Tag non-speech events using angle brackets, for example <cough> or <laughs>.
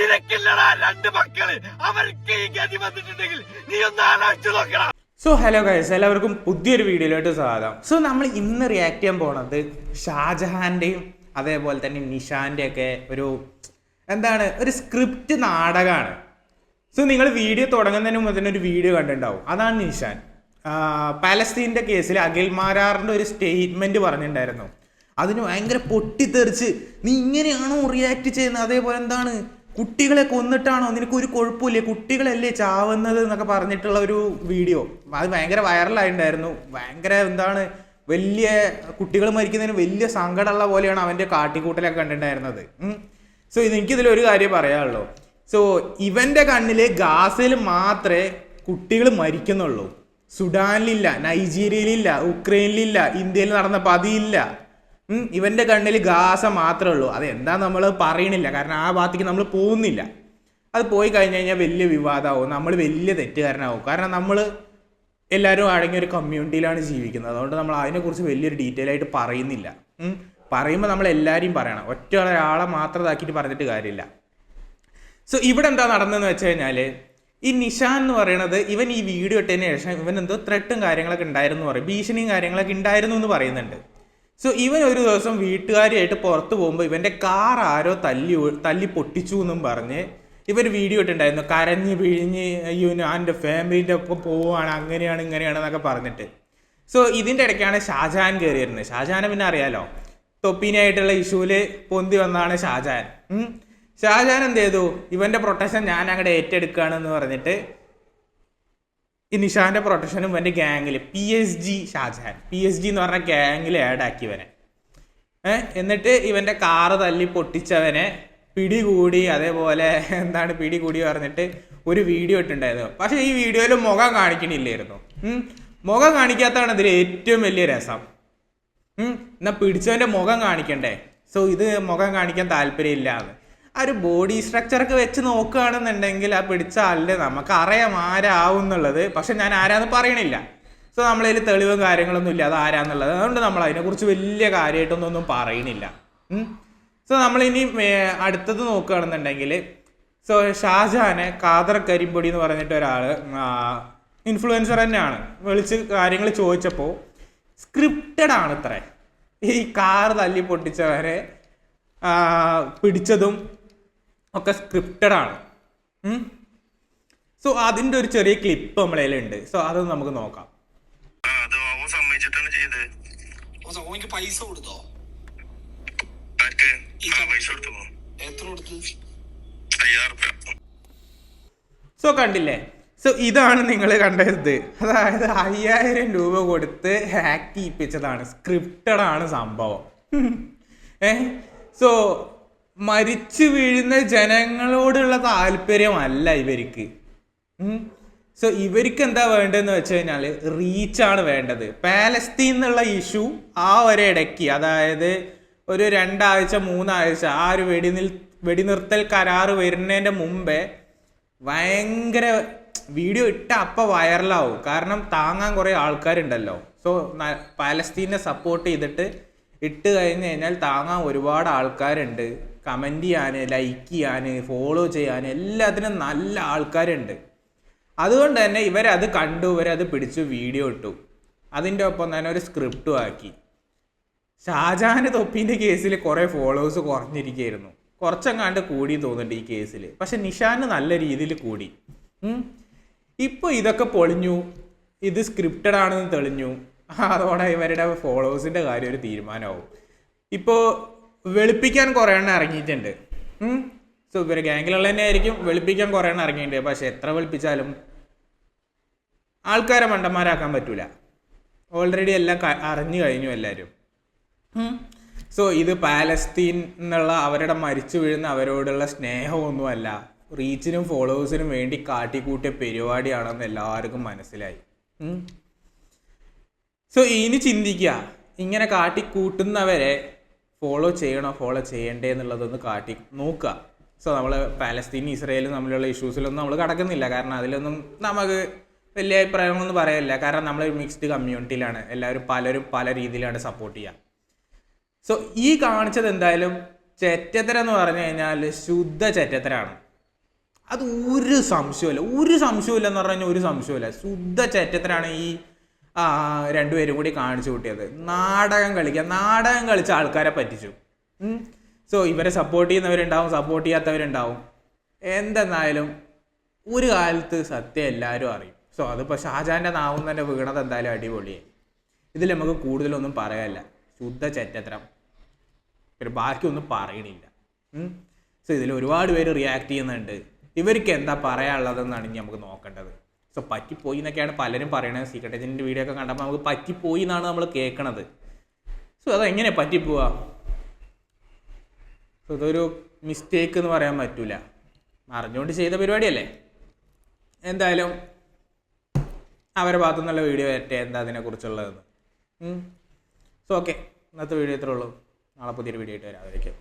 രണ്ട് മക്കൾ. അവർക്ക് ഈ ഗതി വന്നിട്ടുണ്ടെങ്കിൽ നീ സോ ഹലോ ഗൈസ് എല്ലാവർക്കും പുതിയൊരു വീഡിയോയിലോട്ട് സ്വാഗതം. സോ നമ്മൾ ഇന്ന് റിയാക്ട് ചെയ്യാൻ പോണത് ഷാജഹാന്റെയും അതേപോലെ തന്നെ നിഷാന്റെ ഒക്കെ ഒരു എന്താണ് ഒരു സ്ക്രിപ്റ്റ് നാടകമാണ് സോ നിങ്ങൾ വീഡിയോ തുടങ്ങുന്നതിന് മുമ്പ് തന്നെ ഒരു വീഡിയോ കണ്ടിട്ടുണ്ടാവും. അതാണ് നിഷാൻ. പാലസ്തീന്റെ കേസിൽ അഖിൽ മാരാറിന്റെ ഒരു സ്റ്റേറ്റ്മെന്റ് പറഞ്ഞിട്ടുണ്ടായിരുന്നു. അതിന് ഭയങ്കര പൊട്ടിത്തെറിച്ച് നീ ഇങ്ങനെയാണോ റിയാക്ട് ചെയ്യുന്നത്? അതേപോലെ എന്താണ്? കുട്ടികളെ കൊന്നിട്ടാണോ? നിനക്ക് ഒരു കുഴപ്പമില്ലേ? കുട്ടികളല്ലേ ചാവുന്നത് എന്നൊക്കെ പറഞ്ഞിട്ടുള്ള ഒരു വീഡിയോ. അത് ഭയങ്കര വൈറലായിട്ടുണ്ടായിരുന്നു. ഭയങ്കര എന്താണ് വലിയ കുട്ടികൾ മരിക്കുന്നതിന് വലിയ സങ്കടമുള്ള പോലെയാണ് അവന്റെ കാട്ടിക്കൂട്ടലൊക്കെ കണ്ടിട്ടുണ്ടായിരുന്നത്. സോ ഇത് എനിക്കിതിൽ ഒരു കാര്യം പറയാനുള്ളൂ. സോ ഇവന്റെ കണ്ണിൽ ഗാസയിൽ മാത്രമേ കുട്ടികൾ മരിക്കുന്നുള്ളൂ. സുഡാനിലില്ല നൈജീരിയയിലില്ല ഉക്രൈനിലില്ല ഇന്ത്യയിൽ നടന്ന പതിയില്ല. ഇവന്റെ കണ്ണിൽ ഗാസ മാത്രമേ ഉള്ളൂ. അത് എന്താ നമ്മൾ പറയണില്ല. കാരണം ആ ഭാഗത്തേക്ക് നമ്മൾ പോകുന്നില്ല. അത് പോയി കഴിഞ്ഞ് കഴിഞ്ഞാൽ വലിയ വിവാദമാവും. നമ്മൾ വലിയ തെറ്റുകാരനാവും. കാരണം നമ്മൾ എല്ലാവരും അടങ്ങിയ ഒരു കമ്മ്യൂണിറ്റിയിലാണ് ജീവിക്കുന്നത്. അതുകൊണ്ട് നമ്മൾ അതിനെക്കുറിച്ച് വലിയൊരു ഡീറ്റെയിൽ ആയിട്ട് പറയുന്നില്ല. പറയുമ്പോൾ നമ്മൾ എല്ലാവരെയും പറയണം. ഒറ്റ ഒരാളെ മാത്രം ഇതാക്കിയിട്ട് പറഞ്ഞിട്ട് കാര്യമില്ല. സോ ഇവിടെ എന്താ നടന്നതെന്ന് വെച്ച് കഴിഞ്ഞാൽ ഈ നിഷാൻ എന്ന് പറയുന്നത് ഇവൻ ഈ വീഡിയോ ഇട്ടതിന് ശേഷം ഇവൻ എന്തോ ത്രെട്ടും കാര്യങ്ങളൊക്കെ ഉണ്ടായിരുന്നു പറയും. ഭീഷണിയും കാര്യങ്ങളൊക്കെ ഉണ്ടായിരുന്നു എന്ന് പറയുന്നുണ്ട്. സോ ഇവൻ ഒരു ദിവസം വീട്ടുകാരിയായിട്ട് പുറത്ത് പോകുമ്പോൾ ഇവന്റെ കാർ ആരോ തല്ലി തല്ലി പൊട്ടിച്ചു എന്നും പറഞ്ഞ് ഇവർ വീഡിയോ ഇട്ടുണ്ടായിരുന്നു കരഞ്ഞ് പിഴിഞ്ഞ് അയ്യോ എന്റെ ഫാമിലിന്റെ ഒപ്പം പോവുകയാണ് അങ്ങനെയാണ് ഇങ്ങനെയാണ് എന്നൊക്കെ പറഞ്ഞിട്ട്. സോ ഇതിന്റെ ഇടയ്ക്കാണ് ഷാജഹാൻ കയറി വരുന്നത് ഷാജഹാനെ പിന്നെ അറിയാലോ? തൊപ്പീനായിട്ടുള്ള ഇഷ്യൂൽ പൊന്തി വന്നാണ് ഷാജഹാൻ. ഷാജഹാൻ എന്ത് ചെയ്തു? ഇവന്റെ പ്രൊട്ടക്ഷൻ ഞാൻ അങ്ങോട്ട് ഏറ്റെടുക്കുകയാണെന്ന് പറഞ്ഞിട്ട് ഈ നിഷാന്റെ പ്രൊട്ടക്ഷനും എന്റെ ഗ്യാങ്ങിൽ P S G Shajahan. P S G എന്ന് പറഞ്ഞ ഗ്യാങ്ങിൽ ആഡ് ആക്കി ഇവനെ എന്നിട്ട് ഇവന്റെ കാറ് തല്ലി പൊട്ടിച്ചവനെ പിടികൂടി അതേപോലെ എന്താണ് പിടികൂടി പറഞ്ഞിട്ട് ഒരു വീഡിയോ ഇട്ടുണ്ടായിരുന്നു പക്ഷേ ഈ വീഡിയോയിൽ മുഖം കാണിക്കണില്ലായിരുന്നു. മുഖം കാണിക്കാത്തതാണ് ഇതിൽ ഏറ്റവും വലിയ രസം. എന്നാൽ എന്നാ പിടിച്ചവന്റെ മുഖം കാണിക്കണ്ടേ? സോ ഇത് മുഖം കാണിക്കാൻ താല്പര്യമില്ല എന്ന് ആ ഒരു ബോഡി സ്ട്രക്ചറൊക്കെ വെച്ച് നോക്കുകയാണെന്നുണ്ടെങ്കിൽ ആ പിടിച്ച ആളിൽ നമുക്ക് അറിയാം ആരാവും എന്നുള്ളത്. പക്ഷെ ഞാൻ ആരാന്ന് പറയണില്ല. സോ നമ്മളതിൽ തെളിവും കാര്യങ്ങളൊന്നും ഇല്ല. അത് ആരാന്നുള്ളത്. അതുകൊണ്ട് നമ്മൾ അതിനെക്കുറിച്ച് വലിയ കാര്യമായിട്ടൊന്നും ഒന്നും പറയണില്ല. സോ നമ്മളിനി അടുത്തത് നോക്കുകയാണെന്നുണ്ടെങ്കിൽ സോ ഷാജഹാനെ കാദർ കരിമ്പൊടി എന്ന് പറഞ്ഞിട്ട് ഒരാൾ ഇൻഫ്ലുവൻസർ തന്നെയാണ്. വിളിച്ച് കാര്യങ്ങൾ ചോദിച്ചപ്പോൾ സ്ക്രിപ്റ്റഡ് ആണ് ഈ കാർ തല്ലി പൊട്ടിച്ചവരെ പിടിച്ചതും ഒക്കെ സ്ക്രിപ്റ്റഡ് ആണ്. സോ അതിന്റെ ഒരു ചെറിയ ക്ലിപ്പ് നമ്മളതിലുണ്ട് സോ അതൊന്ന് നമുക്ക് നോക്കാം. പൈസ കൊടുത്തോ? സോ കണ്ടില്ലേ? സോ ഇതാണ് നിങ്ങൾ കണ്ടത്. അതായത് അയ്യായിരം രൂപ കൊടുത്ത് ഹാക്ക് ചെയ്യിപ്പിച്ചതാണ്. സ്ക്രിപ്റ്റഡ് ആണ് സംഭവം. <laughs> ഏ? സോ മരിച്ചു വീഴുന്ന ജനങ്ങളോടുള്ള താല്പര്യമല്ല ഇവർക്ക്. സോ ഇവർക്ക് എന്താ വേണ്ടതെന്ന് വെച്ച് കഴിഞ്ഞാൽ റീച്ചാണ് വേണ്ടത്. പാലസ്തീൻ എന്നുള്ള ഇഷ്യൂ ആ ഒരിടയ്ക്ക് അതായത് ഒരു രണ്ടാഴ്ച മൂന്നാഴ്ച ആ ഒരു വെടിനിൽ വെടിനിർത്തൽ കരാറ് വരുന്നതിന്റെ മുമ്പേ ഭയങ്കര വീഡിയോ ഇട്ട അപ്പം വൈറലാവും. കാരണം താങ്ങാൻ കുറേ ആൾക്കാരുണ്ടല്ലോ. സോ പാലസ്തീനെ സപ്പോർട്ട് ചെയ്തിട്ട് ഇട്ട് കഴിഞ്ഞ് കഴിഞ്ഞാൽ താങ്ങാൻ ഒരുപാട് ആൾക്കാരുണ്ട്. കമന്റ് ചെയ്യാൻ ലൈക്ക് ചെയ്യാൻ ഫോളോ ചെയ്യാൻ എല്ലാത്തിനും നല്ല ആൾക്കാരുണ്ട്. അതുകൊണ്ട് തന്നെ ഇവരത് കണ്ടു ഇവരത് പിടിച്ചു വീഡിയോ ഇട്ടു. അതിന്റെ ഒപ്പം തന്നെ ഒരു സ്ക്രിപ്റ്റും ആക്കി. ഷാജഹാന് തൊപ്പിന്റെ കേസിൽ കുറേ ഫോളോവേഴ്സ് കുറഞ്ഞിരിക്കുകയായിരുന്നു. കുറച്ചെങ്ങാണ്ട് കൂടി തോന്നുന്നുണ്ട് ഈ കേസിൽ പക്ഷെ നിഷാന് നല്ല രീതിയിൽ കൂടി. ഇപ്പോൾ ഇതൊക്കെ പൊളിഞ്ഞു. ഇത് സ്ക്രിപ്റ്റഡ് ആണെന്ന് തെളിഞ്ഞു. അതോടെ ഇവരുടെ ഫോളോവേഴ്സിന്റെ കാര്യം ഒരു തീരുമാനമാവും. ഇപ്പോൾ വെളുപ്പിക്കാൻ കുറേ എണ്ണം ഇറങ്ങിയിട്ടുണ്ട്. സോ ഇവർ ഗാങ്ങിലുള്ള തന്നെ ആയിരിക്കും. വെളുപ്പിക്കാൻ കുറേ എണ്ണം ഇറങ്ങിയിട്ടുണ്ട്. പക്ഷെ എത്ര വെളുപ്പിച്ചാലും ആൾക്കാരെ മണ്ടന്മാരാക്കാൻ പറ്റൂല. ഓൾറെഡി എല്ലാം അറിഞ്ഞു കഴിഞ്ഞു എല്ലാവരും സോ ഇത് പാലസ്തീൻ എന്നുള്ള അവരുടെ മരിച്ചു വീഴുന്ന അവരോടുള്ള സ്നേഹമൊന്നുമല്ല. റീച്ചിനും ഫോളോവേഴ്സിനും വേണ്ടി കാട്ടിക്കൂട്ടിയ പരിപാടിയാണെന്ന് എല്ലാവർക്കും മനസ്സിലായി. സോ ഇനി ചിന്തിക്കുക. ഇങ്ങനെ കാട്ടിക്കൂട്ടുന്നവരെ ഫോളോ ചെയ്യണോ ഫോളോ ചെയ്യണ്ടേ എന്നുള്ളതൊന്ന് കാട്ടി നോക്കുക. സോ നമ്മൾ പാലസ്തീൻ ഇസ്രയേലും തമ്മിലുള്ള ഇഷ്യൂസിലൊന്നും നമ്മൾ കടക്കുന്നില്ല. കാരണം അതിലൊന്നും നമുക്ക് വലിയ അഭിപ്രായങ്ങളൊന്നും പറയില്ല കാരണം നമ്മൾ മിക്സ്ഡ് കമ്മ്യൂണിറ്റിയിലാണ് എല്ലാവരും പലരും പല രീതിയിലാണ് സപ്പോർട്ട് ചെയ്യുക. സോ ഈ കാണിച്ചത് എന്തായാലും ചെറ്റത്തരം എന്ന് പറഞ്ഞു കഴിഞ്ഞാൽ ശുദ്ധ ചെറ്റത്തരാണ്. അത് ഒരു സംശയമില്ല ഒരു സംശയമില്ല എന്ന് പറഞ്ഞു കഴിഞ്ഞാൽ ഒരു സംശയമില്ല ശുദ്ധ ചെറ്റത്തരാണ് ഈ രണ്ടുപേരും കൂടി കാണിച്ചു കൂട്ടിയത്. നാടകം കളിക്കുക നാടകം കളിച്ച ആൾക്കാരെ പറ്റിച്ചു. സോ ഇവരെ സപ്പോർട്ട് ചെയ്യുന്നവരുണ്ടാവും സപ്പോർട്ട് ചെയ്യാത്തവരുണ്ടാവും. എന്തെന്നായാലും ഒരു കാലത്ത് സത്യം എല്ലാവരും അറിയും. സോ അതിപ്പോൾ ഷാജാന്റെ നാവും തന്നെ വീണത് എന്തായാലും അടിപൊളിയായി. ഇതിൽ നമുക്ക് കൂടുതലൊന്നും പറയാനില്ല. ശുദ്ധ ചെറ്റത്രം. പിന്നെ ബാക്കിയൊന്നും പറയണില്ല. സോ ഇതിൽ ഒരുപാട് പേര് റിയാക്ട് ചെയ്യുന്നുണ്ട്. ഇവർക്ക് എന്താ പറയാനുള്ളതെന്നാണ് ഇനി നമുക്ക് നോക്കേണ്ടത്. സോ പറ്റിപ്പോയി എന്നൊക്കെയാണ് പലരും പറയണത്. സീക്രട്ട് ഏജന്റിന്റെ വീഡിയോ ഒക്കെ കണ്ടപ്പോൾ നമുക്ക് പറ്റിപ്പോയി എന്നാണ് നമ്മൾ കേൾക്കണത് സോ അതെങ്ങനെ പറ്റിപ്പോവാ? സോ ഇതൊരു മിസ്റ്റേക്ക് എന്ന് പറയാൻ പറ്റില്ല അറിഞ്ഞുകൊണ്ട് ചെയ്ത പരിപാടിയല്ലേ? എന്തായാലും അവരുടെ ഭാഗത്തു നിന്നുള്ള വീഡിയോ വരട്ടെ. എന്താ അതിനെക്കുറിച്ചുള്ളതെന്ന് സോ ഓക്കെ ഇന്നത്തെ വീഡിയോ ഇത്രേ ഉള്ളൂ. നാളെ പുതിയൊരു വീഡിയോ ആയിട്ട് വരാം. അതിലേക്ക്